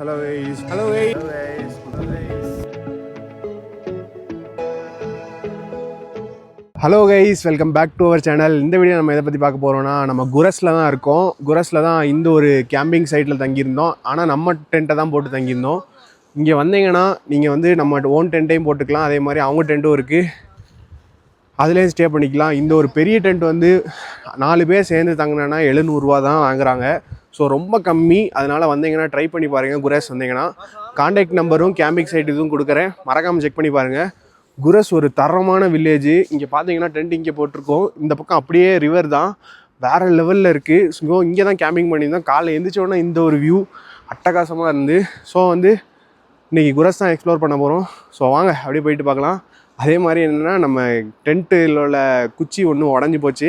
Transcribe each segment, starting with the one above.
Hello guys. Hello guys. Hello guys. Hello guys welcome back to our channel இந்த video நம்ம எதை பற்றி பார்க்க போகிறோம்னா நம்ம குரஸில் தான் இருக்கோம். குரஸில் தான் இந்த ஒரு கேம்பிங் சைட்டில் தங்கியிருந்தோம். ஆனால் நம்ம டென்ட்டை தான் போட்டு தங்கியிருந்தோம். இங்கே வந்தீங்கன்னா நீங்கள் வந்து நம்ம ஓன் டென்ட்டையும் போட்டுக்கலாம். அதே மாதிரி அவங்க டென்ட்டும் இருக்குது அதுலேயும் ஸ்டே பண்ணிக்கலாம். இந்த ஒரு பெரிய டென்ட் வந்து நாலு பேர் சேர்ந்து தங்கினா எழுநூறுவா தான் வாங்குறாங்க. ஸோ ரொம்ப கம்மி. அதனால் வந்தீங்கன்னா ட்ரை பண்ணி பாருங்கள் குரஸ் வந்தீங்கன்னா. காண்டாக்ட் நம்பரும் கேம்பிங் சைட் இதுவும் கொடுக்குறேன். மறக்காமல் செக் பண்ணி பாருங்கள் குரஸ் ஒரு தரமான வில்லேஜ் இங்கே பார்த்தீங்கன்னா டென்ட் இங்கே போட்டிருக்கோம். இந்த பக்கம் அப்படியே ரிவர் தான். வேறு லெவலில் இருக்குது ஸோ இங்கே தான் கேம்பிங் பண்ணியிருந்தோம். காலையில் எழுந்திரிச்சோடனே இந்த ஒரு வியூ அட்டகாசமாக இருந்து. ஸோ வந்து இன்றைக்கி குரஸ் தான் எக்ஸ்ப்ளோர் பண்ண போகிறோம் ஸோ வாங்க அப்படியே போயிட்டு பார்க்கலாம். அதே மாதிரி என்னென்னா நம்ம டென்ட்டில் உள்ள குச்சி ஒன்று உடஞ்சி போச்சு.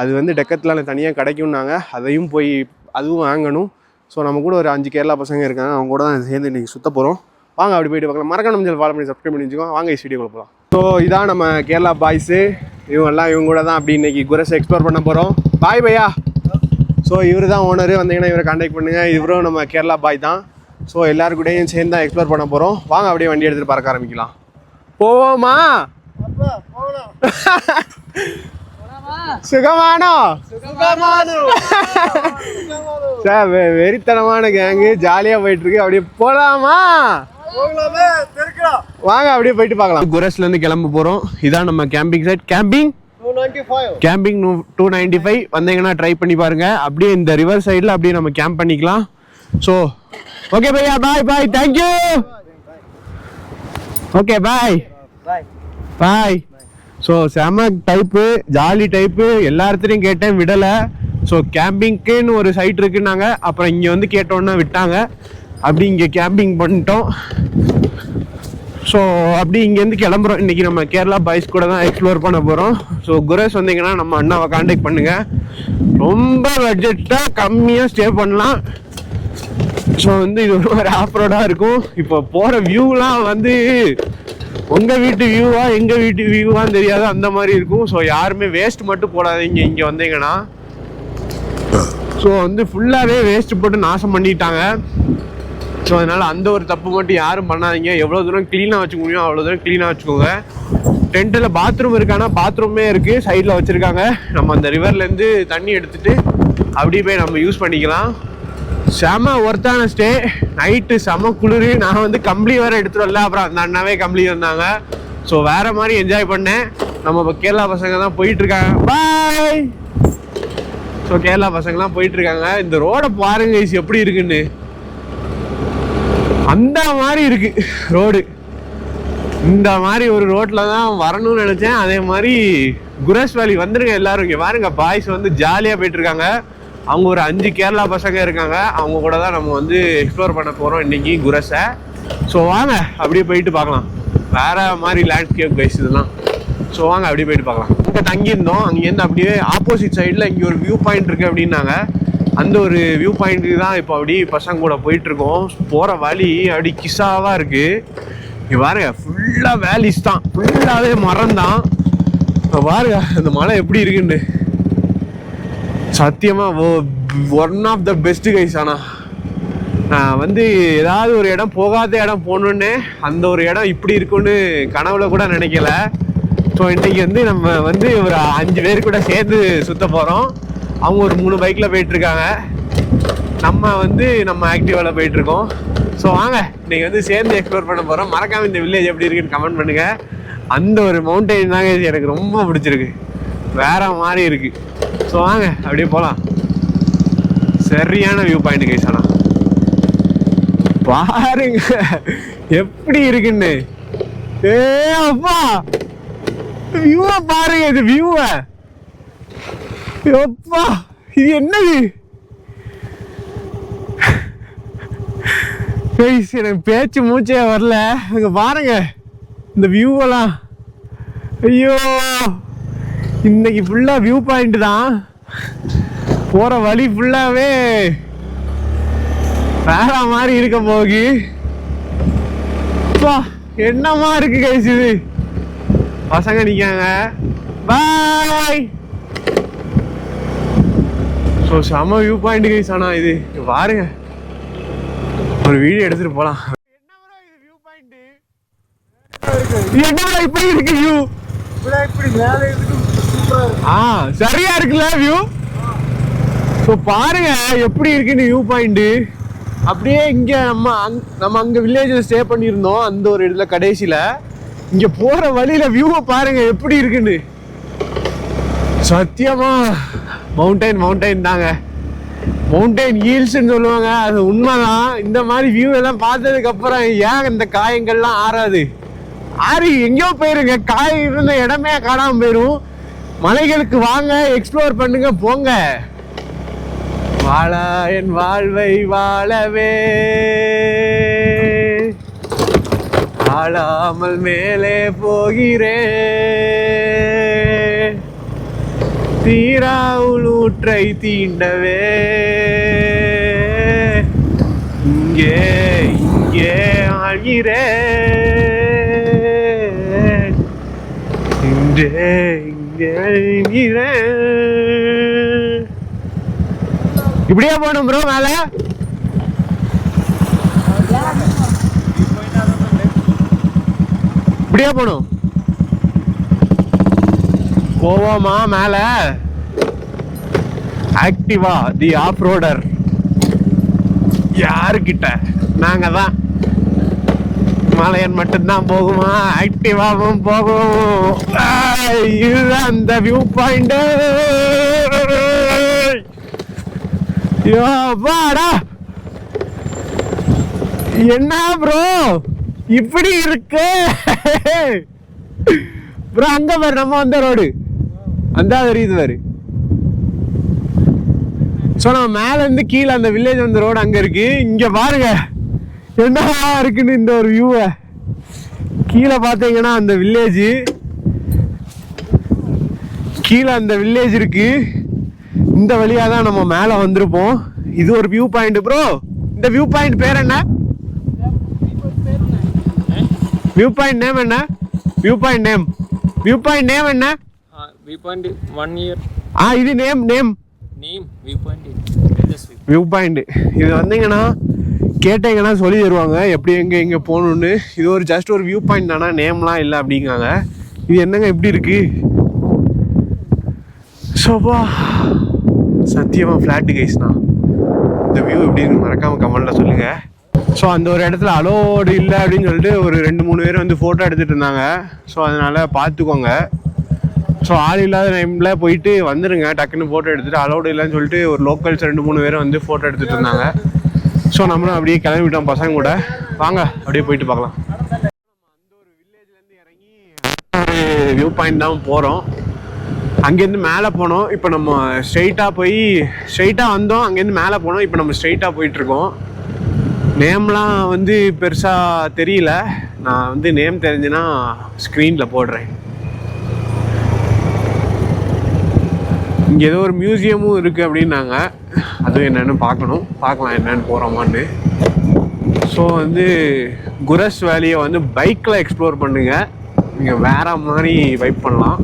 அது வந்து டெக்கத்தில் தனியாக கிடைக்கும்னாங்க. அதையும் போய் அதுவும் வாங்கணும். ஸோ நம்ம கூட ஒரு அஞ்சு கேரளா பசங்க இருக்காங்க. அவங்க கூட தான் சேர்ந்து இன்றைக்கி சுத்த போகிறோம் வாங்க அப்படி போயிட்டு பார்க்கலாம். மறக்காம நம்ம ஃபாலோ பண்ணி சப்ஸ்கிரைப் பண்ணி வச்சுக்கோங்க. வாங்க இந்த வீடியோக்குள்ள போகலாம் ஸோ இதான் நம்ம கேரளா பாய்ஸு இவங்கெல்லாம் இவங்க கூட தான் அப்படி இன்றைக்கி குரஸ் எக்ஸ்ப்ளோர் பண்ண போகிறோம் பாய் பையா. ஸோ இவர் தான் ஓனர் வந்தீங்கன்னா இவரை காண்டாக்ட் பண்ணுங்கள் இவரும் நம்ம கேரளா பாய் தான். ஸோ எல்லாருக்கூடையும் சேர்ந்து தான் எக்ஸ்ப்ளோர் பண்ண போகிறோம் வாங்க அப்படியே வண்டி எடுத்துகிட்டு பார்க்க ஆரம்பிக்கலாம். போவோமா? சுகமானோ? சார் வெறித்தனமான கேங்கு ஜாலியாக போயிட்டு இருக்கு அப்படியே போலாமா? வாங்க அப்படியே போயிட்டு பார்க்கலாம். குரஸ்ல இருந்து கிளம்ப போறோம். இதான் நம்ம camping site camping camping two ninety five வந்தீங்கன்னா ட்ரை பண்ணி பாருங்க. அப்படியே இந்த ரிவர் சைடில் அப்படியே நம்ம கேம்ப் பண்ணிக்கலாம். So okay Bhaiya bye bye thank you okay bye bye so செம டைப்பு ஜாலி டைப்பு எல்லா இடத்துலையும் கேட்டேன் விடலை. ஸோ கேம்பிங்க்குன்னு ஒரு சைட் இருக்குன்னாங்க. அப்புறம் இங்கே வந்து கேட்டோன்னே விட்டாங்க. அப்படி இங்கே கேம்பிங் பண்ணிட்டோம். ஸோ அப்படி இங்கேருந்து கிளம்புறோம். இன்றைக்கி நம்ம கேரளா பாய்ஸ் கூட தான் எக்ஸ்ப்ளோர் பண்ண போகிறோம் ஸோ குரேஸ் வந்தீங்கன்னா நம்ம அண்ணாவை காண்டாக்ட் பண்ணுங்கள் ரொம்ப பட்ஜெட்டாக கம்மியாக ஸ்டே பண்ணலாம். ஸோ வந்து இது ஒரு ஆஃப் ரோடாக இருக்கும். இப்போ போகிற வியூலாம் வந்து உங்கள் வீட்டு வியூவா எங்கள் வீட்டு வியூவான்னு தெரியாது. அந்த மாதிரி இருக்கும். ஸோ யாருமே வேஸ்ட் மட்டும் போடாதீங்க. இங்கே வந்தீங்கன்னா. ஸோ வந்து ஃபுல்லாகவே வேஸ்ட் போட்டு நாசம் பண்ணிட்டாங்க. ஸோ அதனால் அந்த ஒரு தப்பு மட்டும் யாரும் பண்ணாதீங்க. எவ்வளோ தூரம் க்ளீனாக வச்சுக்க முடியும் அவ்வளோ தூரம் க்ளீனாக வச்சுக்கோங்க. டென்ட்டில் பாத்ரூம் இருக்கானா? பாத்ரூமே இருக்குது சைடில் வச்சுருக்காங்க. நம்ம அந்த ரிவர்லேருந்து தண்ணி எடுத்துட்டு அப்படியே போய் நம்ம யூஸ் பண்ணிக்கலாம். செம ஒர்த்தான ஸ்டே நைட்டு செம குளிர். நான் வந்து கம்பளி வேறு எடுத்துட்டு வரல அப்புறம் அந்த அண்ணாவே கம்பளி வந்தாங்க. ஸோ வேற மாதிரி என்ஜாய் பண்ணேன். நம்ம இப்போ கேரளா பசங்க தான் போயிட்டு இருக்காங்க பாய் ஸோ கேரளா பசங்கலாம் போயிட்டு இருக்காங்க இந்த ரோடை பாருங்க guys எப்படி இருக்குன்னு. அந்த மாதிரி இருக்கு ரோடு இந்த மாதிரி ஒரு ரோட்ல தான் வரணும்னு நினைச்சேன். அதே மாதிரி குரஸ் வேலி வந்துருங்க எல்லாரும் இங்கே பாருங்க. பாய்ஸ் வந்து ஜாலியாக போயிட்டு இருக்காங்க அவங்க ஒரு அஞ்சு கேரளா பசங்க இருக்காங்க. அவங்க கூட தான் நம்ம வந்து எக்ஸ்ப்ளோர் பண்ண போகிறோம் இன்னைக்கு குரஸை ஸோ வாங்க அப்படியே போயிட்டு பார்க்கலாம். வேற மாதிரி லேண்ட்ஸ்கேப் கைஸ் இதெல்லாம். ஸோ வாங்க அப்படியே போயிட்டு பார்க்கலாம். இங்கே தங்கியிருந்தோம். அங்கேருந்து அப்படியே ஆப்போசிட் சைடில் இங்கே ஒரு வியூ பாயிண்ட் இருக்குது அப்படின்னாங்க. அந்த ஒரு வியூ பாயிண்ட்டுக்கு தான் இப்போ அப்படி பசங்க கூட போயிட்டுருக்கோம். போகிற வழி அப்படி கிசாவாக இருக்குது இங்கே பாருங்க ஃபுல்லாக வேலிஸ் தான். ஃபுல்லாகவே மரம் தான். இப்போ பாருங்க அந்த மலை எப்படி இருக்குன்னு. சத்தியமாக one of the best guys ஆனால் நான் வந்து ஏதாவது ஒரு இடம் போகாத இடம் போகணுன்னு அந்த ஒரு இடம் இப்படி இருக்கும்னு கனவுல கூட நினைக்கல. ஸோ இன்றைக்கி வந்து நம்ம வந்து ஒரு அஞ்சு பேர் கூட சேர்ந்து சுத்த போகிறோம் அவங்க ஒரு மூணு பைக்கில் போயிட்டுருக்காங்க. நம்ம வந்து நம்ம ஆக்டிவாவில் போயிட்டுருக்கோம். ஸோ வாங்க இன்றைக்கி வந்து சேர்ந்து எக்ஸ்ப்ளோர் பண்ண போகிறோம் மறக்காம இந்த வில்லேஜ் எப்படி இருக்குன்னு கமெண்ட் பண்ணுங்கள் அந்த ஒரு மவுண்டெயின் தாங்க இது எனக்கு ரொம்ப பிடிச்சிருக்கு. வேற மாதிரி இருக்குது ஸோ வாங்க அப்படியே போகலாம் சரியான வியூ பாயிண்ட் கைஸ் ஆனால் பாருங்க எப்படி இருக்குன்னு. ஏ அப்பா! வியூவை பாருங்க இது வியூவை எப்பா இது என்னது? கைஸ் எனக்கு பேச்சு மூச்சே வரல. இங்க பாருங்க இந்த வியூவெல்லாம் ஐயோ! இன்னைக்கு ஃபுல்லாக வியூ பாயிண்ட் தான். போகிற வழி ஃபுல்லாகவே வேற மாதிரி இருக்க போகி என்னமா இருக்கு கைஸ் இது? பசங்க நிக்காங்க பாய் ஸோ செம வியூ பாயிண்ட் கைஸ் ஆனா இது. பாருங்க ஒரு வீடியோ எடுத்துட்டு போலாம். என்ன இப்படி இருக்கு வியூ இப்படி மேலே இருக்கு ஆ சரியா இருக்குல்ல வியூ ஸோ பாருங்க எப்படி இருக்குன்னு வியூ பாயிண்ட் அப்படியே இங்க நம்ம அங் நம்ம அங்க வில்லேஜில் ஸ்டே பண்ணியிருந்தோம் அந்த ஒரு இடத்துல கடைசியில. இங்க போற வழியில வியூவை பாருங்க எப்படி இருக்குன்னு. சத்தியமா மவுண்டைன் மவுண்டைன் தாங்க. மவுண்டைன் ஹீல்ஸ்ன்னு சொல்லுவாங்க அது உண்மைதான். இந்த மாதிரி வியூ எல்லாம் பார்த்ததுக்கு அப்புறம் ஏன் இந்த காயங்கள்லாம் ஆறாது? ஆறி எங்கேயோ போயிருங்க. காய் இருந்த இடமே காணாமல் போயிரும். மலைகளுக்கு வாங்க எக்ஸ்ப்ளோர் பண்ணுங்க போங்க. வாழ என் வாழ்வை வாழவே. வாழாமல் மேலே போகிறேன் தீரா ஊற்றை தீண்டவே. இங்கே இங்கே ஆகிறேன் இங்கே இங்கே ஆகிறேன் இப்படியே போகணும் ப்ரோ மேல இப்படியே போகணும்? போவோமா மேல? ஆக்டிவா தி ஆஃப் ரோடர். யாருக்கிட்ட? நாங்க தான் மலையன் மட்டும்தான் போகுமா? ஆக்டிவாவும் போகும். இதுதான் அந்த வியூ பாயிண்ட் வாடா. என்ன ப்ரோ இப்படி இருக்கு? ப்ரோ அங்க பாரு நம்ம வந்த ரோடு அந்த தெரியுது பாரு. ஸோ நம்ம மேல இருந்து கீழே அந்த வில்லேஜ் வந்த ரோடு அங்க இருக்கு. இங்க பாருங்க. என்ன இருக்குன்னு இந்த ஒரு வியூவை கீழே பார்த்தீங்கன்னா அந்த வில்லேஜ் கீழே அந்த வில்லேஜ் இருக்கு. இந்த வழியா தான் நம்ம மேலே வந்திருப்போம். இது ஒரு வியூ பாயிண்ட் ப்ரோ இந்த வியூ பாயிண்ட் பேர் என்ன? வியூ பாயிண்ட் நேம் என்ன? View point name view point name என்ன? Uh, viewpoint one year. ஆ இது name name viewpoint just view. View point இது வந்தீங்கன்னா கேட்டீங்கன்னா சொல்லி தருவாங்க. எப்படி எங்கே எங்கே போகணுன்னு இது ஒரு ஜஸ்ட் ஒரு வியூ பாயிண்ட் தானே? நேம்லாம் இல்லை அப்படிங்காங்க. இது என்னங்க எப்படி இருக்குது சோபா சத்தியமாக ஃப்ளாட்டு கைஸ்ண்ணா இந்த வியூ எப்படின்னு மறக்காமல் கமெண்ட்டில் சொல்லுங்கள் ஸோ அந்த ஒரு இடத்துல அலோடு இல்லை அப்படின்னு சொல்லிட்டு ஒரு ரெண்டு மூணு பேர் வந்து ஃபோட்டோ எடுத்துகிட்டு இருந்தாங்க. ஸோ அதனால் பார்த்துக்கோங்க. ஸோ ஆள் இல்லாத டைமில் போயிட்டு வந்துடுங்க டக்குன்னு ஃபோட்டோ எடுத்துகிட்டு அலோடு இல்லைன்னு சொல்லிட்டு ஒரு லோக்கல்ஸ் ரெண்டு மூணு பேர் வந்து ஃபோட்டோ எடுத்துகிட்டு இருந்தாங்க. ஸோ நம்மளும் அப்படியே கிளம்பிட்டோம் பசங்க கூட வாங்க அப்படியே போயிட்டு பார்க்கலாம். அந்த ஒரு வில்லேஜ்லேருந்து இறங்கி ஒரு வியூ பாயிண்ட் தான் போகிறோம் அங்கேருந்து மேலே போனோம். இப்போ நம்ம ஸ்ட்ரெயிட்டாக போய் ஸ்ட்ரெயிட்டாக வந்தோம். அங்கேருந்து மேலே போனோம். இப்போ நம்ம ஸ்ட்ரெயிட்டாக போயிட்டுருக்கோம். நேம்லாம் வந்து பெருசாக தெரியல. நான் வந்து நேம் தெரிஞ்சுன்னா ஸ்க்ரீனில் போடுறேன். இங்கே ஏதோ ஒரு மியூசியமும் இருக்குது அப்படின்னாங்க. அதுவும் என்னென்னு பார்க்கணும். பார்க்கலாம் என்னென்னு போகிறோமான்னு ஸோ வந்து குரஸ் வேலியை வந்து பைக்கில் எக்ஸ்ப்ளோர் பண்ணுங்கள் நீங்கள் வேறு மாதிரி வைப் பண்ணலாம்.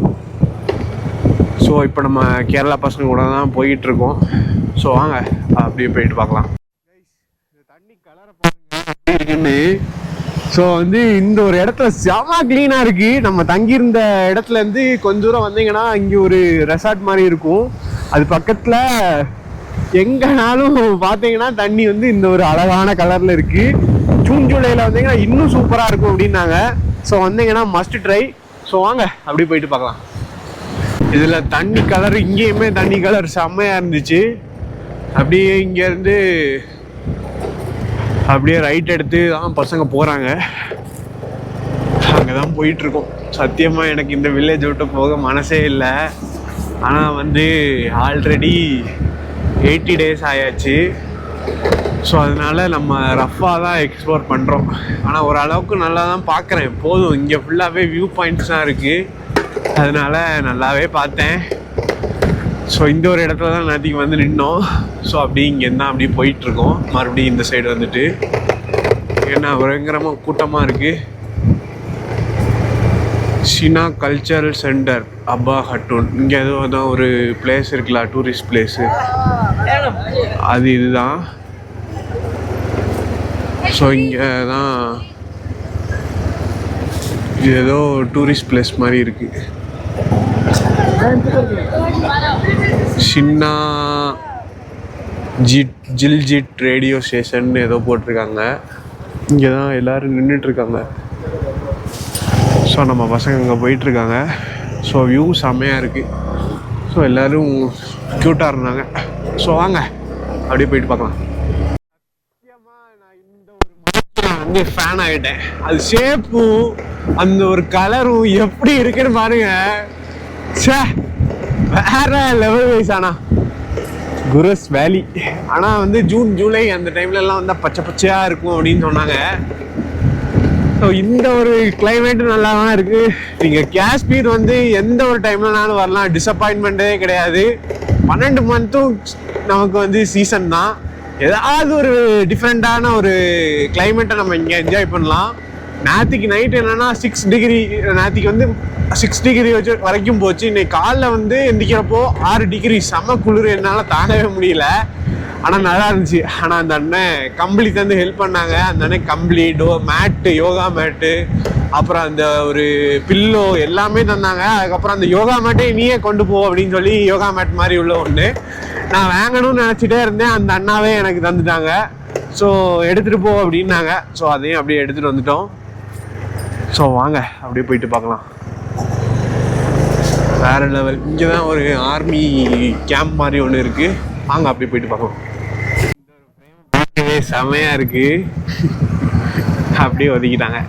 ஸோ இப்போ நம்ம கேரளா பசங்க கூட தான் போயிட்டு இருக்கோம். ஸோ வாங்க அப்படியே போயிட்டு பார்க்கலாம். தண்ணி கலரை இருக்குன்னு ஸோ வந்து இந்த ஒரு இடத்துல செம க்ளீனாக இருக்கு. நம்ம தங்கியிருந்த இடத்துல இருந்து கொஞ்ச தூரம் வந்தீங்கன்னா இங்கே ஒரு ரெசார்ட் மாதிரி இருக்கும். அது பக்கத்தில் எங்கனாலும் பார்த்தீங்கன்னா தண்ணி வந்து இந்த ஒரு அழகான கலரில் இருக்கு. ஜூன் ஜூலையில் வந்தீங்கன்னா இன்னும் சூப்பராக இருக்கும் அப்படின்னாங்க. ஸோ வந்தீங்கன்னா மஸ்ட் ட்ரை ஸோ வாங்க அப்படி போயிட்டு பார்க்கலாம். இதில் தண்ணி கலர் இங்கேயுமே தண்ணி கலர் செம்மையாக இருந்துச்சு. அப்படியே இங்கேருந்து அப்படியே ரைட் எடுத்து தான் பசங்க போகிறாங்க அங்கே தான் போயிட்டுருக்கோம். சத்தியமாக எனக்கு இந்த வில்லேஜ் விட்டு போக மனசே இல்லை. ஆனால் வந்து ஆல்ரெடி எயிட்டி டேஸ் ஆயாச்சு. ஸோ அதனால நம்ம ரஃப்பாக தான் எக்ஸ்ப்ளோர் பண்ணுறோம் ஆனால் ஓரளவுக்கு நல்லா தான் பார்க்குறேன் போதும். இங்கே ஃபுல்லாகவே வியூ பாயிண்ட்ஸ் தான் இருக்குது அதனால நல்லாவே பார்த்தேன். ஸோ இந்த ஒரு இடத்துல தான் நேற்றுக்கு வந்து நின்னோம். ஸோ அப்படியே இங்கே தான் அப்படியே போயிட்டுருக்கோம். மறுபடியும் இந்த சைடு வந்துட்டு. ஏன்னா பயங்கரமாக கூட்டமாக இருக்குது ஷினா கல்ச்சரல் சென்டர் அப்பா ஹட்டூன் இங்கே ஏதோ தான் ஒரு பிளேஸ் இருக்குல்ல டூரிஸ்ட் பிளேஸு அது இதுதான். ஸோ இங்கே தான் இது ஏதோ டூரிஸ்ட் பிளேஸ் மாதிரி இருக்குது சின்னா ஜிட் ஜில் ஜிட் ரேடியோ ஸ்டேஷன் ஏதோ போட்டிருக்காங்க. இங்கே தான் எல்லோரும் நின்றுட்டுருக்காங்க ஸோ நம்ம பசங்க அங்கே போயிட்டுருக்காங்க. ஸோ வியூ செம்மையாக இருக்குது ஸோ எல்லோரும் க்யூட்டாக இருந்தாங்க. ஸோ வாங்க. அப்படியே போயிட்டு பார்க்கலாம். நான் வந்து ஃபேன் ஆகிட்டேன் அது ஷேப்பும் அந்த ஒரு கலரும் எப்படி இருக்குன்னு பாருங்க. சே வேற லெவல் வைஸ் ஆனா. குரஸ் வேலி. ஆனால் வந்து ஜூன் ஜூலை அந்த டைம்ல எல்லாம் வந்தால் பச்சை பச்சையாக இருக்கும் அப்படின்னு சொன்னாங்க. ஸோ இந்த ஒரு கிளைமேட் நல்லா தான் இருக்கு. நீங்கள் காஷ்மீர் வந்து எந்த ஒரு டைம்லனாலும் வரலாம். டிசப்பாயின்மெண்ட்டே கிடையாது. பன்னெண்டு மந்த்தும் நமக்கு வந்து சீசன் தான். ஏதாவது ஒரு டிஃப்ரெண்ட்டான ஒரு கிளைமேட்டை நம்ம இங்கே என்ஜாய் பண்ணலாம். நேற்றுக்கு நைட் என்னன்னா சிக்ஸ் டிகிரி நேற்றுக்கு வந்து சிக்ஸ் டிகிரி வச்சு வரைக்கும் போச்சு. இன்னைக்கு காலைல வந்து எந்திக்கிறப்போ ஆறு டிகிரி செம குளிர். என்னால் தாங்கவே முடியல. ஆனால் நல்லா இருந்துச்சு. ஆனால் அந்த அண்ணன் கம்பளி தந்து ஹெல்ப் பண்ணாங்க. அந்த அண்ணன் கம்பளி டோ மேட்டு யோகா மேட்டு அப்புறம் அந்த ஒரு பில்லோ எல்லாமே தந்தாங்க. அதுக்கப்புறம் அந்த யோகா மேட்டை நீயே கொண்டு போ அப்படின்னு சொல்லி யோகா மேட் மாதிரி உள்ள ஒன்று நான் வாங்கணும்னு நினச்சிட்டே இருந்தேன். அந்த அண்ணாவே எனக்கு தந்துட்டாங்க. ஸோ எடுத்துகிட்டு போ அப்படின்னாங்க. ஸோ அதையும் அப்படியே எடுத்துகிட்டு வந்துட்டோம். ஸோ வாங்க. அப்படியே போயிட்டு பார்க்கலாம். வேற லெவல் இங்கே தான் ஒரு ஆர்மி கேம்ப் மாதிரி ஒன்று இருக்கு. வாங்க அப்படியே போயிட்டு பார்க்கலாம். பார்க்கவே செமையா இருக்கு. அப்படியே ஒதுக்கிட்டாங்க.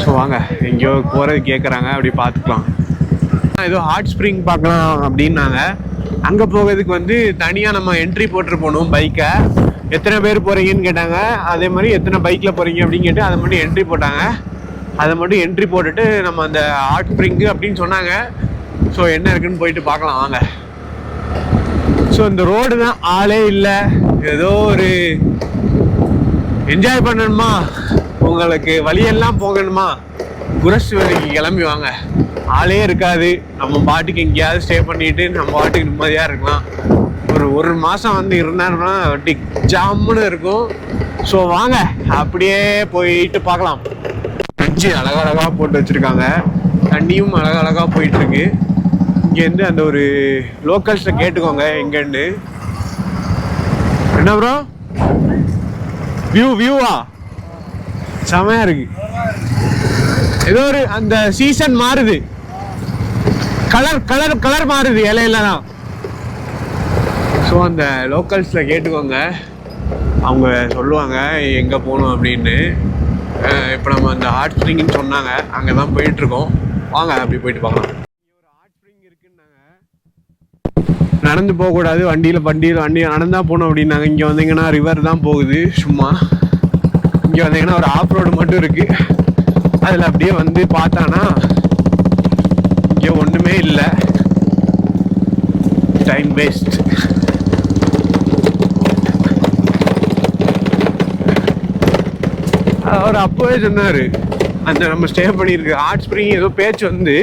ஸோ வாங்க எங்கேயோ போகிறது கேட்குறாங்க அப்படி பார்த்துக்கலாம். ஏதோ ஹாட் ஸ்ப்ரிங் பார்க்கலாம் அப்படின்னாங்க. அங்கே போகிறதுக்கு வந்து தனியாக நம்ம என்ட்ரி போட்டு போகணும் பைக்கை எத்தனை பேர் போகிறீங்கன்னு கேட்டாங்க. அதே மாதிரி எத்தனை பைக்கில் போகிறீங்க அப்படின்னு கேட்டு அதை மட்டும் என்ட்ரி போட்டாங்க. அதை மட்டும் என்ட்ரி போட்டுட்டு நம்ம அந்த ஹாட் ஸ்ப்ரிங்கு அப்படின்னு சொன்னாங்க. ஸோ என்ன இருக்குன்னு போயிட்டு பார்க்கலாம் வாங்க. ஸோ இந்த ரோடு தான் ஆளே இல்லை. ஏதோ ஒரு என்ஜாய் பண்ணணுமா? உங்களுக்கு வழியெல்லாம் போகணுமா? குரஸ் வேலைக்கு கிளம்பி வாங்க. ஆளே இருக்காது. நம்ம பாட்டுக்கு எங்கேயாவது ஸ்டே பண்ணிட்டு நம்ம பாட்டுக்கு நிம்மதியாக இருக்கலாம். ஒரு ஒரு மாதம் வந்து இருந்தாருன்னா டிக் ஜாமுன்னு இருக்கும். ஸோ வாங்க. அப்படியே போயிட்டு பார்க்கலாம். பிரிட்ஜு அழகழகாக போட்டு வச்சுருக்காங்க. தண்ணியும் அழகழகாக போயிட்டுருக்கு. இங்கேருந்து அந்த ஒரு லோக்கல்ஸில் கேட்டுக்கோங்க எங்கேன்னு என்ன ப்ரோ வியூ வியூவா செமையாக இருக்கு. ஏதோ ஒரு அந்த சீசன் மாறுது. கலர் கலர் கலர் மாறுது இலையிலலாம். ஸோ அந்த லோக்கல்ஸில் கேட்டுக்கோங்க. அவங்க சொல்லுவாங்க எங்கே போகணும் அப்படின்னு. இப்போ நம்ம அந்த ஹாட் ஸ்ப்ரிங்னு சொன்னாங்க. அங்கே தான் போயிட்டுருக்கோம். வாங்க அப்படி போயிட்டு பார்க்கலாம். ஒரு நடந்து போகக்கூடாது. வண்டியில் வண்டியில் வண்டியில் நடந்தால் போகணும் அப்படின்னாங்க. இங்கே வந்தீங்கன்னா ரிவர் தான் போகுது. சும்மா. இங்கே வந்தீங்கன்னா ஒரு ஆஃப் ரோடு மட்டும் இருக்குது அதில் அப்படியே வந்து பார்த்தானா இங்கே ஒன்றுமே இல்லை. டைம் வேஸ்ட் அவர் அப்போவே சொன்னார். அந்த நம்ம ஸ்டே பண்ணியிருக்க ஹாட் ஸ்ப்ரிங் ஏதோ பேச்சு வந்து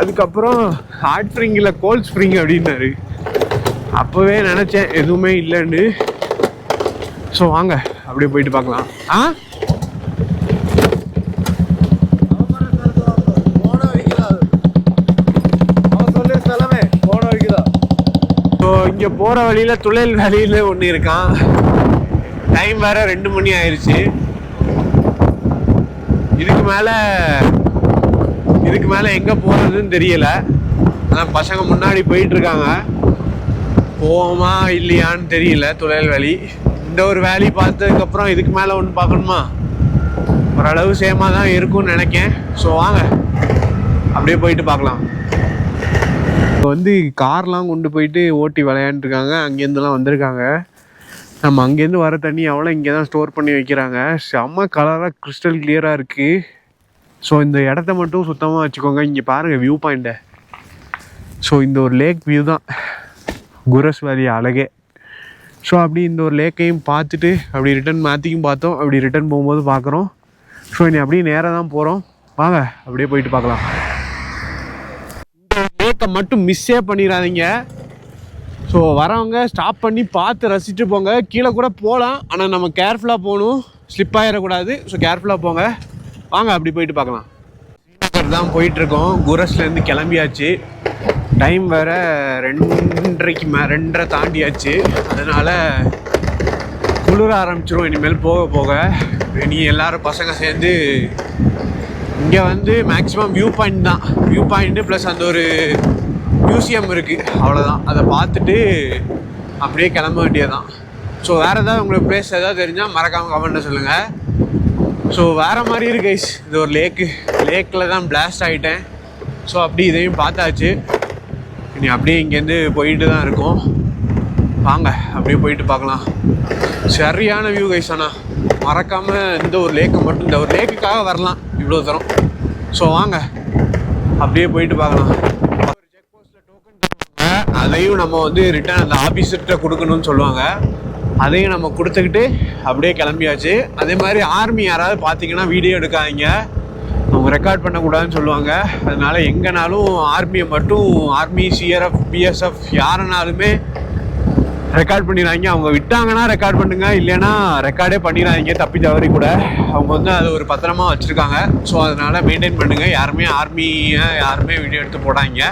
அதுக்கப்புறம் ஹாட் ஸ்ப்ரிங் இல்லை கோல்ட் ஸ்ப்ரிங் அப்படின்னாரு. அப்போவே நினச்சேன் எதுவுமே இல்லைன்னு. ஸோ வாங்க அப்படியே போயிட்டு பார்க்கலாம். ஆ? இங்கே போகிற வழியில் துளையல் வேலையில் ஒன்று இருக்கான். டைம் வேறு ரெண்டு மணி ஆயிடுச்சு இதுக்கு மேலே இதுக்கு மேலே எங்கே போகிறதுன்னு தெரியல. ஆனால் பசங்க முன்னாடி போயிட்டுருக்காங்க. போவோமா இல்லையான்னு தெரியல துளையல் வேலி. இந்த ஒரு வேலி பார்த்ததுக்கப்புறம் இதுக்கு மேலே ஒன்று பார்க்கணுமா? ஓரளவு சேமாக தான் இருக்கும்னு நினைக்கேன். ஸோ வாங்க. அப்படியே போயிட்டு பார்க்கலாம். இப்போ வந்து கார்லாம் கொண்டு போயிட்டு ஓட்டி விளையாண்டுருக்காங்க. அங்கேருந்துலாம் வந்திருக்காங்க. நம்ம அங்கேருந்து வர தண்ணி அவ்வளோ இங்கே தான் ஸ்டோர் பண்ணி வைக்கிறாங்க. செம்ம கலராக கிறிஸ்டல் கிளியராக இருக்குது ஸோ இந்த இடத்த மட்டும் சுத்தமாக வச்சுக்கோங்க. இங்கே பாருங்கள் வியூ பாயிண்ட்டை ஸோ இந்த ஒரு லேக் வியூ தான். குரஸ் வேலி அழகே. ஸோ அப்படி இந்த ஒரு லேக்கையும் பார்த்துட்டு அப்படி ரிட்டர்ன் மாற்றிக்கும் பார்த்தோம். அப்படி ரிட்டர்ன் போகும்போது பார்க்குறோம். ஸோ இனி அப்படியே நேராக தான் போகிறோம் வாங்க அப்படியே போயிட்டு பார்க்கலாம். லேக்கை மட்டும் மிஸ்ஸே பண்ணிடாதீங்க. ஸோ வரவங்க ஸ்டாப் பண்ணி பார்த்து ரசிச்சுட்டு போங்க. கீழே கூட போகலாம். ஆனால் நம்ம கேர்ஃபுல்லாக போகணும். ஸ்லிப் ஆகிடக்கூடாது ஸோ கேர்ஃபுல்லாக போங்க. வாங்க அப்படி போயிட்டு பார்க்கலாம். ஸ்ரீநகர் தான் போயிட்டுருக்கோம். குரஸ்லேருந்து கிளம்பியாச்சு. டைம் வேற ரெண்டரைக்கு மே ரெண்டரை தாண்டியாச்சு. அதனால் குளிர ஆரம்பிச்சிரும். இனிமேல் போக போக. இனி எல்லாரும் பசங்க சேர்ந்து இங்கே வந்து மேக்ஸிமம் வியூ பாயிண்ட் தான். வியூ பாயிண்ட்டு ப்ளஸ் அந்த ஒரு மியூசியம் இருக்குது அவ்வளோதான் அதை பார்த்துட்டு அப்படியே கிளம்ப வேண்டியதுதான். ஸோ வேறு ஏதாவது உங்களுக்கு பிளேஸ் ஏதாவது தெரிஞ்சால் மறக்காமல் கமெண்ட்டில் சொல்லுங்கள் ஸோ வேறு மாதிரி இருக்கு guys. இது ஒரு லேக்கு லேக்கில் தான் பிளாஸ்ட் ஆகிட்டேன் ஸோ அப்படி இதையும் பார்த்தாச்சு. இனி அப்படியே இங்கேருந்து போயிட்டு தான் இருக்கோம். வாங்க அப்படியே போயிட்டு பார்க்கலாம். சரியான வியூ கைஸ் ஆனால் மறக்காமல் இந்த ஒரு லேக்கை மட்டும் இந்த ஒரு லேக்குக்காக வரலாம் இவ்வளோ தூரம். ஸோ வாங்க. அப்படியே போயிட்டு பார்க்கலாம். அதையும் நம்ம வந்து ரிட்டர்ன் அந்த ஆஃபீஸர்கிட்ட கொடுக்கணும்னு சொல்லுவாங்க. அதையும் நம்ம கொடுத்துக்கிட்டு அப்படியே கிளம்பியாச்சு. அதே மாதிரி ஆர்மி யாராவது பார்த்தீங்கன்னா வீடியோ எடுக்காதீங்க. அவங்க ரெக்கார்ட் பண்ணக்கூடாதுன்னு சொல்லுவாங்க. அதனால எங்கேனாலும் ஆர்மியை மட்டும் ஆர்மி சிஆர்எஃப் பிஎஸ்எஃப் யாருனாலுமே ரெக்கார்ட் பண்ணிடுறாங்க அவங்க விட்டாங்கன்னா ரெக்கார்ட் பண்ணுங்க. இல்லைன்னா ரெக்கார்டே பண்ணிடுறாங்க தப்பி தவறி கூட. அவங்க வந்து அது ஒரு பத்திரமா வச்சுருக்காங்க. ஸோ அதனால மெயின்டைன் பண்ணுங்கள் யாருமே ஆர்மியை யாருமே வீடியோ எடுத்து போடாங்க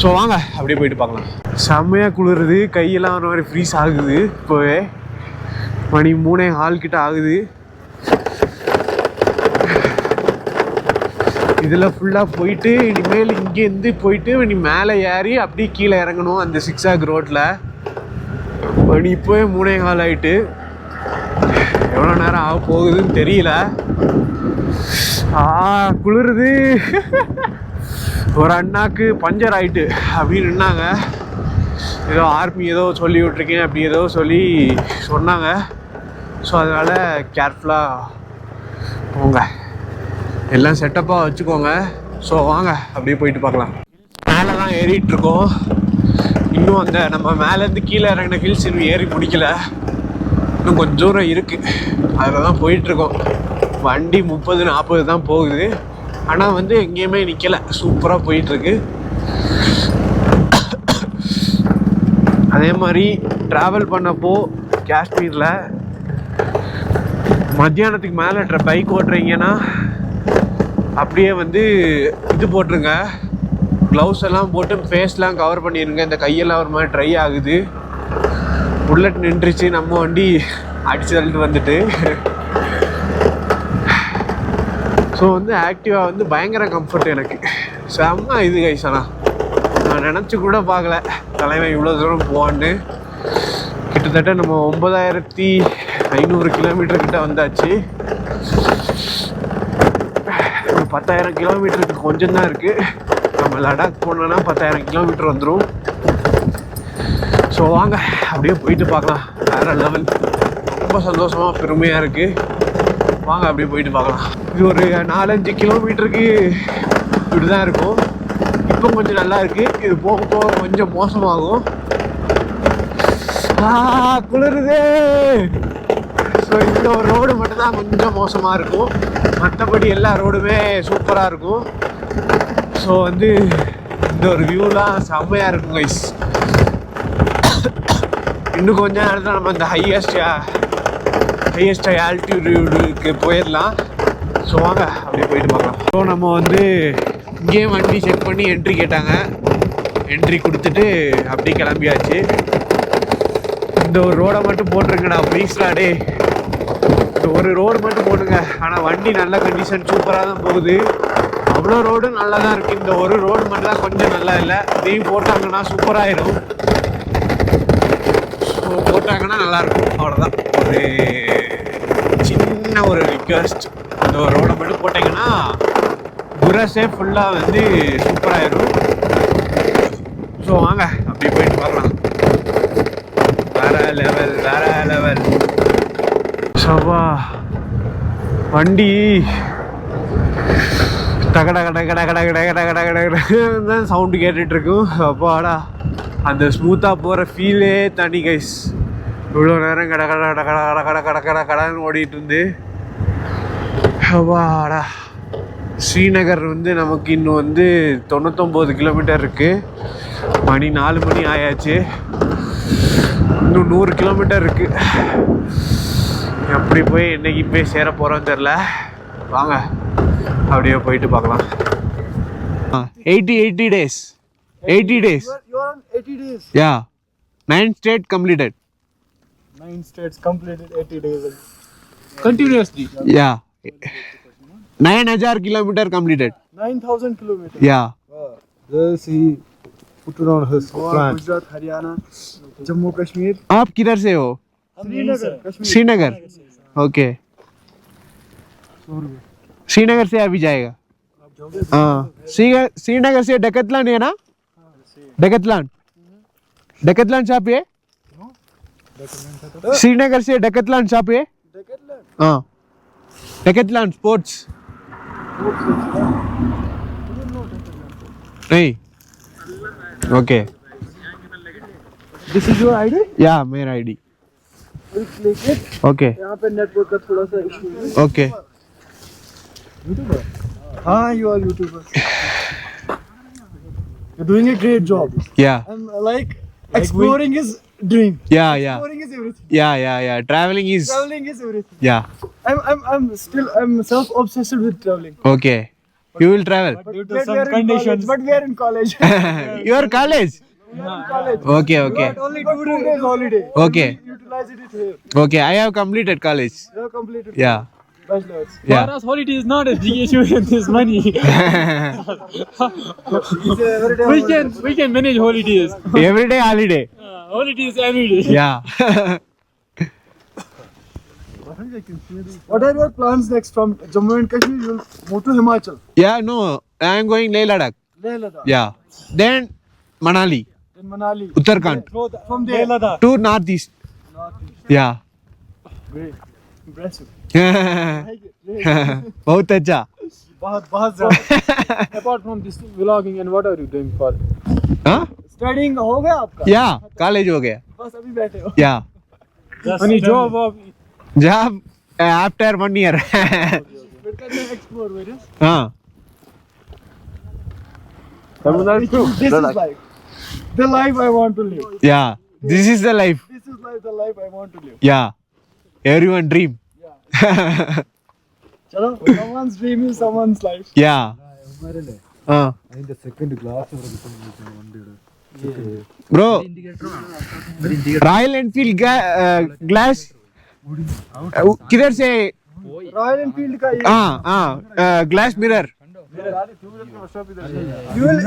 ஸோ வாங்க அப்படியே போயிட்டு பார்க்கலாம். செம்மையாக குளிருது. கையெல்லாம் ஒரு மாதிரி ஃப்ரீஸ் ஆகுது. இப்போவே மணி மூணே ஹால் கிட்ட ஆகுது. இதில் ஃபுல்லாக போயிட்டு இனிமேல் இங்கேருந்து போயிட்டு இனி மேலே ஏறி அப்படியே கீழே இறங்கணும் அந்த சிக்ஸாக் ரோட்டில் மணி இப்போவே மூணே கால் ஆயிட்டு. எவ்வளோ நேரம் ஆக போகுதுன்னு தெரியல. ஆ குளிருது. ஒரு அண்ணாக்கு பஞ்சர் ஆயிட்டு அப்படின்னு நின்னாங்க. ஏதோ ஆர்மி ஏதோ சொல்லி விட்ருக்கேன் அப்படி ஏதோ சொல்லி சொன்னாங்க. ஸோ அதனால் கேர்ஃபுல்லாக போங்க. எல்லாம் செட்டப்பாக வச்சுக்கோங்க. ஸோ வாங்க அப்படியே போயிட்டு பார்க்கலாம். மேலே தான் ஏறிட்டு இருக்கோம் இன்னும் அந்த நம்ம மேலேருந்து கீழே இறங்கின ஹில்ஸ் இன்னும் ஏறி முடிக்கல. இன்னும் கொஞ்சம் தூரம் இருக்குது அதில் தான் போயிட்டுருக்கோம். வண்டி முப்பது நாற்பது தான் போகுது. ஆனால் வந்து எங்கேயுமே நிற்கலை சூப்பராக போயிட்டுருக்கு. அதே மாதிரி ட்ராவல் பண்ணப்போ காஷ்மீரில் மத்தியானத்துக்கு மேலே பைக் ஓட்டுறீங்கன்னா அப்படியே வந்து இது போட்டுருங்க. க்ளவுஸ் எல்லாம் போட்டு ஃபேஸ்லாம் கவர் பண்ணிடுங்க இந்த கையெல்லாம் ஒரு மாதிரி ட்ரை ஆகுது. புல்லட் நின்றுச்சு. நம்ம வண்டி அடிச்சு தள்ளிட்டு வந்துட்டு. ஸோ வந்து ஆக்டிவாக வந்து பயங்கர கம்ஃபர்ட் எனக்கு. செம்ம இது கைஸ் ஆனால் நான் நினச்சி கூட பார்க்கல. தலைவன் இவ்வளோ தூரம் போவான்னு. கிட்டத்தட்ட நம்ம ஒன்பதாயிரத்தி ஐநூறு கிலோமீட்டர் கிட்ட வந்தாச்சு. ஒரு பத்தாயிரம் கிலோமீட்டருக்கு கொஞ்சம் தான் இருக்குது நம்ம லடாக் போனோன்னா பத்தாயிரம் கிலோமீட்டர் வந்துடும் ஸோ வாங்க அப்படியே போயிட்டு பார்க்கலாம். வேறு லெவல் ரொம்ப சந்தோஷமாக பெருமையாக இருக்குது வாங்க அப்படியே போயிட்டு பார்க்கலாம். இது ஒரு நாலஞ்சு கிலோமீட்டருக்கு இப்படி தான் இருக்கும். இப்போ கொஞ்சம் நல்லா இருக்கு. இது போக போக கொஞ்சம் மோசமாகும். குளிருது குளிருதே. ஸோ இந்த ஒரு ரோடு மட்டும்தான் கொஞ்சம் மோசமாக இருக்கும். மற்றபடி எல்லா ரோடுமே சூப்பராக இருக்கும். ஸோ வந்து இந்த ஒரு வியூலாம் செம்மையாக இருக்கும் கைஸ் இன்னும் கொஞ்ச நேரத்தில் நம்ம இந்த ஹையஸ்ட் ஹையஸ்ட் ஆல்டிடியூடுக்கு போயிடலாம் ஸோ வாங்க அப்படியே போயிட்டு பார்க்கலாம். ஸோ நம்ம வந்து இங்கேயே வண்டி செக் பண்ணி என்ட்ரி கேட்டாங்க. என்ட்ரி கொடுத்துட்டு அப்படியே கிளம்பியாச்சு. இந்த ஒரு ரோடை மட்டும் போட்டுருங்கடா ப்ளீஸ்டா டே இந்த ஒரு ரோடு மட்டும் போடுங்க. ஆனால் வண்டி நல்ல கண்டிஷன் சூப்பராக தான் போகுது. அவ்வளோ ரோடும் நல்லா தான் இருக்குது இந்த ஒரு ரோடு மட்டும் தான் கொஞ்சம் நல்லா இல்லை. இதையும் போட்டாங்கன்னா சூப்பராகிடும் ஸோ போட்டாங்கன்னா நல்லாயிருக்கும் அவ்வளோதான் ஒரு சின்ன ஒரு ரிக்வஸ்ட் அந்த ஒரு ரோடை மட்டும் போட்டிங்கன்னா குரஸே ஃபுல்லாக வந்து சூப்பராகிடும் ஸோ வாங்க அப்படி போயிட்டு வரலாம் வேற லெவல் வேற லெவல் சவா வண்டி டக டக டக டக டக டக டக டக டக தான் சவுண்டு கேட்டுட்ருக்கும் அப்பாடா அந்த ஸ்மூத்தாக போகிற ஃபீலே தனி கைஸ் இவ்வளோ நேரம் கட கட கட கட கட கட கட கட கடன்னு ஓடிட்டு இருந்து. அப்பாடா ஸ்ரீநகர் வந்து நமக்கு இன்னும் வந்து தொண்ணூத்தொம்பது கிலோமீட்டர் இருக்குது மணி நாலு மணி ஆயாச்சு. இன்னும் நூறு கிலோமீட்டர் இருக்கு. எப்படி போய் இன்னைக்கு போய் சேர போகிறோன்னு தெரில வாங்க. அப்படியே போயிட்டு பார்க்கலாம். Eighty eighty days 80 days. You are, on 80 days. Yeah. Nine states completed. Nine states completed 80 days. Continuously. Yeah. 9000 kilometer completed. 9000 kilometer. Yeah. Wow. This he put it on his plan. Gujarat, Haryana, Jammu Kashmir. आप किधर से हो? Srinagar. Srinagar. Okay. Srinagar से अभी जाएगा हाँ श्रीनगर से डकतला नहीं है ना डकतलान। डकतलान शॉप ये? श्रीनगर से डकतलान शॉप ये? हाँ। डकतलान स्पोर्ट्स नहीं। Okay This is your ID? या मेरा आईडी ओके यहाँ पे नेटवर्क का थोड़ा सा इशू है। ओके हाँ you are YouTuber. You're doing a great job. Yeah. And uh, like, like exploring we, is dream. Yeah, yeah. Exploring is everything. Yeah, yeah, yeah. Traveling is traveling is everything. Yeah. I'm I'm I'm still I'm self obsessed with traveling. Okay. But, you will travel. But due to some conditions. College, but we are in college. you are college. college. Okay, okay. But only two days holiday. Okay. Utilize it here. Okay, I have completed college. You have completed. Yeah bachelor's. Yeah. us, holiday is not a big issue in this money. It's a every day we can we can manage holidays. Every day holiday. Uh, holidays every day. Yeah. What are your plans next from Jammu and Kashmir? You'll move to Himachal. yeah. No. I am going Leh Ladakh. Leh Ladakh. Yeah. Then Manali, Then Manali. Uttarakhand. From there. Ladakh. To northeast. Yeah. Great. बहुत अच्छा। बहुत बहुत ज़्यादा। Apart from this vlogging and what are you doing for हाँ? Studying हो गया आपका? या कॉलेज हो गया। बस अभी बैठे हो। या। यानी जॉब अब job after 1 year explore various हाँ। This is life. The life I want to live yeah this is the life this is life, the life I want to live yeah everyone dream. Yeah. someone's dream is someone's life. Yeah. Ah, ah. അതിന്റെ in the second glass. Royal Enfield glass കിധർ സേ Royal Royal കാ ആ ആ glass mirror uh, ah, uh, You will,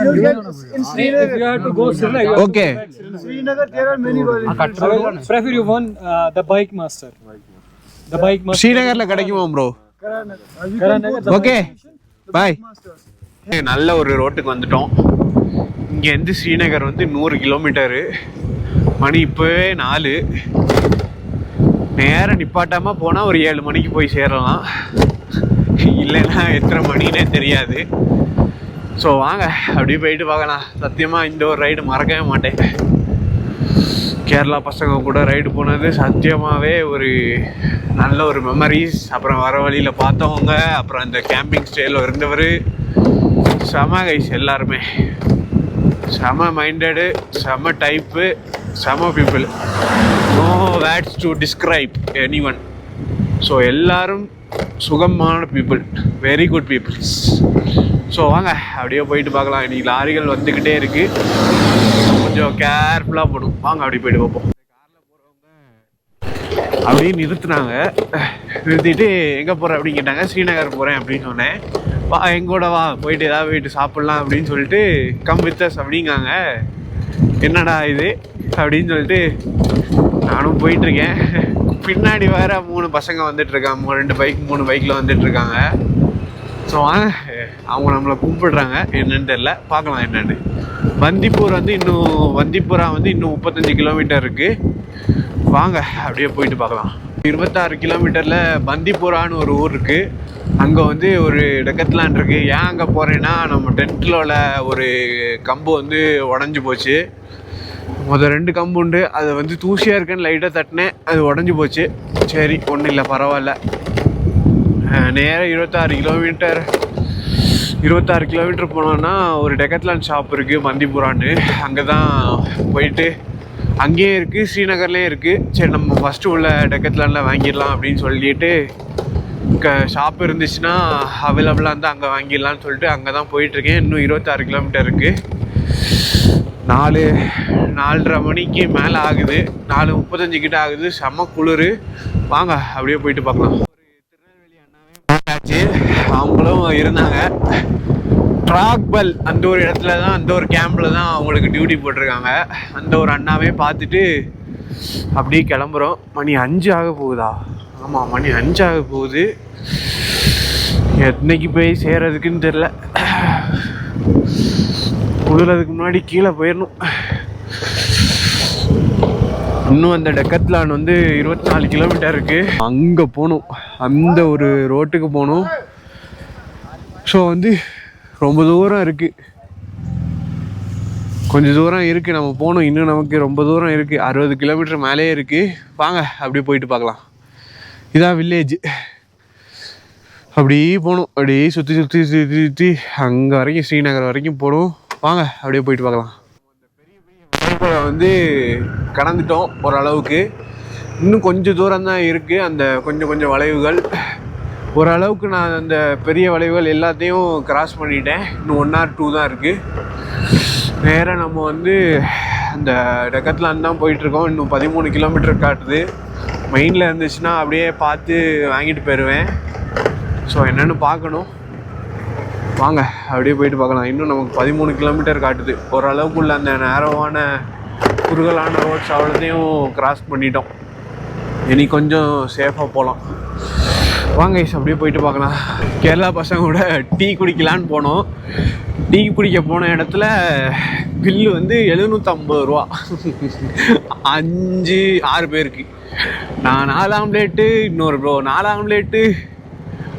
you have to go Okay. Prefer you uh, the bike master. Bike. Master. ஸ்ரீநகர்ல கிடைக்குமா bro okay bye. நல்ல ஒரு ரோட்டுக்கு வந்துட்டோம். இங்கேருந்து ஸ்ரீநகர் வந்து நூறு கிலோமீட்டரு. மணி இப்போவே நாலு. நேரம் நிப்பாட்டாமல் போனால் ஒரு ஏழு மணிக்கு போய் சேரலாம். இல்லைன்னா எத்தனை மணினே தெரியாது. ஸோ வாங்க. அப்படியே போயிட்டு பார்க்கலாம். சத்தியமாக இந்த ஒரு ரைடு மறக்கவே மாட்டேன். கேரளா பசங்க கூட ரைடு போனது சத்தியமாகவே ஒரு நல்ல ஒரு மெமரிஸ் அப்புறம் வர வழியில் பார்த்தவங்க அப்புறம் இந்த கேம்பிங் ஸ்டேயில் இருந்தவர். செம கைஸ் எல்லாருமே. செம மைண்டடு செம டைப்பு செம people no words to describe any one so எல்லாரும் சுகமான people very good peoples so வாங்க அப்படியே போயிட்டு பார்க்கலாம். இன்றைக்கி லாரிகள் வந்துக்கிட்டே இருக்குது கொஞ்சம் கேர்ஃபுல்லாக போடும் வாங்க அப்படி போயிட்டு பார்ப்போம் அப்படியே நிறுத்தினாங்க. நிறுத்திட்டு எங்கே போகிற அப்படின்னு கேட்டாங்க. ஸ்ரீநகர் போகிறேன் அப்படின்னு சொன்னேன். வா எங்கூட வா. போயிட்டு ஏதாவது போயிட்டு சாப்பிட்லாம் அப்படின்னு சொல்லிட்டு கம் வித்தஸ் அப்படிங்காங்க. என்னடா இது? அப்படின்னு சொல்லிட்டு நானும் போயிட்டுருக்கேன் பின்னாடி வேற மூணு பசங்க வந்துட்டு இருக்காங்க. ரெண்டு பைக் மூணு பைக்கில் வந்துட்டு இருக்காங்க. ஸோ வாங்க. அவங்க நம்மளை கும்பிடுறாங்க. என்னன்னு தெரில பார்க்கலாம் என்னென்னு. வந்திப்பூர் வந்து இன்னும் வந்திப்புரா வந்து இன்னும் முப்பத்தஞ்சு கிலோமீட்டர் இருக்குது வாங்க அப்படியே போயிட்டு பார்க்கலாம். இருபத்தாறு கிலோமீட்டரில் பந்திப்புரான்னு ஒரு ஊர் இருக்குது அங்கே வந்து ஒரு டெக்கத்லான் இருக்குது ஏன் அங்கே போகிறேன்னா நம்ம டென்ட்டில் உள்ள ஒரு கம்பு வந்து உடஞ்சி போச்சு. முதல் ரெண்டு கம்பு உண்டு. அது வந்து தூசியாக இருக்குன்னு லைட்டாக தட்டினேன். அது உடஞ்சி போச்சு. சரி ஒன்றும் இல்லை பரவாயில்ல. நேராக இருபத்தாறு கிலோமீட்டர் இருபத்தாறு கிலோமீட்டர் போனோன்னா ஒரு டெக்கத்லான் ஷாப் இருக்குது மந்திபுரான்னு. அங்கே தான் போயிட்டு அங்கேயே இருக்குது ஸ்ரீநகர்லேயே இருக்குது சரி நம்ம ஃபஸ்ட்டு உள்ள டெக்கத்லானில் வாங்கிடலாம் அப்படின்னு சொல்லிட்டு க ஷாப் இருந்துச்சுன்னா அவைலபிளாக இருந்தால் அங்கே வாங்கிடலான்னு சொல்லிட்டு அங்கே தான் போயிட்டுருக்கேன். இன்னும் இருபத்தாறு கிலோமீட்டர் இருக்குது நாலு நாலரை மணிக்கு மேலே ஆகுது. நாலு முப்பத்தஞ்சு கிட்ட ஆகுது. செம குளிர். வாங்க அப்படியே போயிட்டு பார்க்கலாம் ஒரு திருநெல்வேலி அண்ணாவே பார்த்தாச்சு அவங்களும் இருந்தாங்க. ட்ராக்பல் அந்த ஒரு இடத்துல தான் அந்த ஒரு கேம்பில் தான் அவங்களுக்கு டியூட்டி போட்டிருக்காங்க. அந்த ஒரு அண்ணாவே பார்த்துட்டு அப்படியே கிளம்புறோம். மணி அஞ்சு ஆக போகுதா? ஆமாம் மணி அஞ்சு ஆக போகுது. என்னைக்கு போய் சேர்றதுக்குன்னு தெரில குளிரதுக்கு முன்னாடி கீழே போயிடணும். இன்னும் அந்த டெக்கத்லான் வந்து இருபத்தி நாலு கிலோமீட்டர் இருக்குது அங்கே போகணும். அந்த ஒரு ரோட்டுக்கு போகணும். ஸோ வந்து ரொம்ப தூரம் இருக்குது கொஞ்சம் தூரம் இருக்குது நம்ம போகணும் இன்னும் நமக்கு ரொம்ப தூரம் இருக்குது அறுபது கிலோமீட்டர் மேலேயே இருக்குது வாங்க அப்படியே போயிட்டு பார்க்கலாம். இதான் வில்லேஜ் அப்படியே போகணும் அப்படியே சுற்றி சுற்றி சுற்றி சுற்றி அங்கே வரைக்கும் ஸ்ரீநகர் வரைக்கும் போகணும் வாங்க அப்படியே போயிட்டு பார்க்கலாம். வளைவுகளை வந்து கடந்துட்டோம் ஓரளவுக்கு. இன்னும் கொஞ்சம் தூரம் தான் இருக்குது அந்த கொஞ்சம் கொஞ்சம் வளைவுகள். ஓரளவுக்கு நான் அந்த பெரிய வளைவுகள் எல்லாத்தையும் கிராஸ் பண்ணிட்டேன். இன்னும் ஒன் ஆர் டூ தான் இருக்குது நேராக நம்ம வந்து அந்த டெக்கத்லான் தான் போயிட்டுருக்கோம் இன்னும் பதிமூணு கிலோமீட்டர் காட்டுது. மெயினில் இருந்துச்சுன்னா அப்படியே பார்த்து வாங்கிட்டு போயிடுவேன் ஸோ என்னென்னு பார்க்கணும். வாங்க அப்படியே போயிட்டு பார்க்கலாம். இன்னும் நமக்கு பதிமூணு கிலோமீட்டர் காட்டுது. ஓரளவுக்குள்ள அந்த நேரவான குறுகலான ரோட்ஸ் அவ்வளோத்தையும் கிராஸ் பண்ணிட்டோம். இனி கொஞ்சம் சேஃபாக போகலாம். வாங்க ஐஸ் அப்படியே போயிட்டு பார்க்கலாம். கேரளா பசங்க கூட டீ குடிக்கலான்னு போனோம். டீ குடிக்க போன இடத்துல பில்லு வந்து எழுநூற்றம்பது ரூபா. அஞ்சு ஆறு பேருக்கு. நான் நாலு ஆம்லேட்டு இன்னொரு ப்ரோ நாலு ஆம்லேட்டு.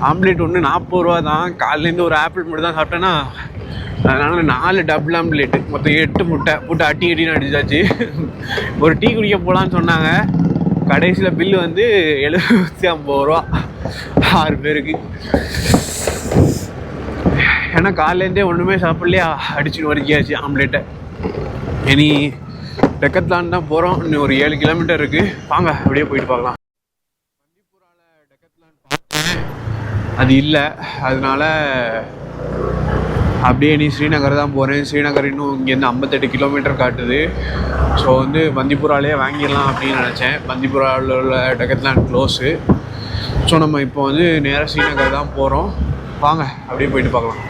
ஆம்லேட் ஒன்று நாற்பது ரூபா தான். காலையிலேருந்து ஒரு ஆப்பிள் மட்டும் தான் சாப்பிட்டேன்னா அதனால் நாலு டபுள் ஆம்லேட்டு. மொத்தம் எட்டு முட்டை. முட்டை அட்டி அட்டின்னு அடிச்சாச்சு. ஒரு டீ குடிக்க போகலான்னு சொன்னாங்க. கடைசியில் பில்லு வந்து எழுபத்தி ஐம்பது ரூபா. ஆறு பேருக்கு. ஏன்னா காலையிலேருந்தே ஒன்றுமே சாப்பிட்லையா? அடிச்சுன்னு வரைக்காச்சு ஆம்லேட்டை. இனி டெக்கத்லான் தான் போகிறோம் இன்னும் ஒரு ஏழு கிலோமீட்டர் இருக்குது வாங்க அப்படியே போயிட்டு பார்க்கலாம். அது இல்லை. அதனால அப்படியே நீ ஸ்ரீநகர் தான் போகிறேன் ஸ்ரீநகர் இன்னும் இங்கேருந்து ஐம்பத்தெட்டு கிலோமீட்டர் காட்டுது. ஸோ வந்து பந்திப்புராலே வாங்கிடலாம் அப்படின்னு நினச்சேன். பந்திபுராவில் உள்ள டெக்கத்லான் க்ளோஸு ஸோ நம்ம இப்போ வந்து நேராக ஸ்ரீநகர் தான் போகிறோம் வாங்க அப்படியே போயிட்டு பார்க்கலாம்.